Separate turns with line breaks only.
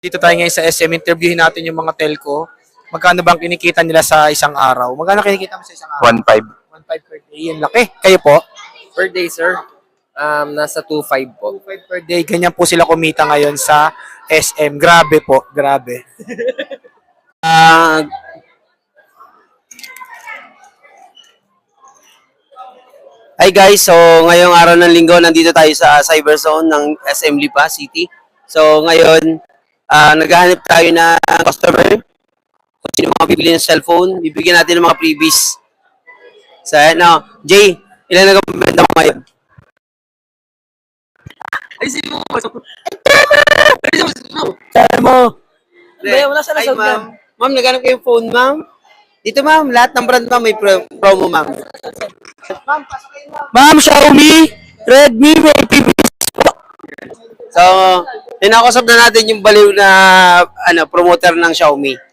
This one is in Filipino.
Dito tayo ngayon sa SM, interviewin natin yung mga telco. Magkano bang kinikita nila sa isang araw? Magkano kinikita mo sa isang araw?
1.5.
1.5 per day. Yan laki. Kayo po?
Per day, sir, um, nasa 2.5 po.
2.5 per day. Ganyan po sila kumita ngayon sa SM. Grabe po. Grabe.
Ah, Hi guys, so ngayong araw ng linggo nandito tayo sa Cyber Zone ng SM Lipa City. So ngayon, ah naghahanap tayo ng customer. Kung sino mga bibili ng cellphone, bibigyan natin ng mga freebies. So now, Jay, ilan na gabenta mo ngayon? Ay, sino mo? Saan mo?
Hindi, wala sa lasag
ma'am. Ma'am, naghanap kayo phone, ma'am? Dito, ma'am. Lahat ng brand, ma'am, may pro- promo, ma'am. Ma'am, Xiaomi, Redmi, may PPS po. So, tinakosap na natin yung baliw na ano, promoter ng Xiaomi.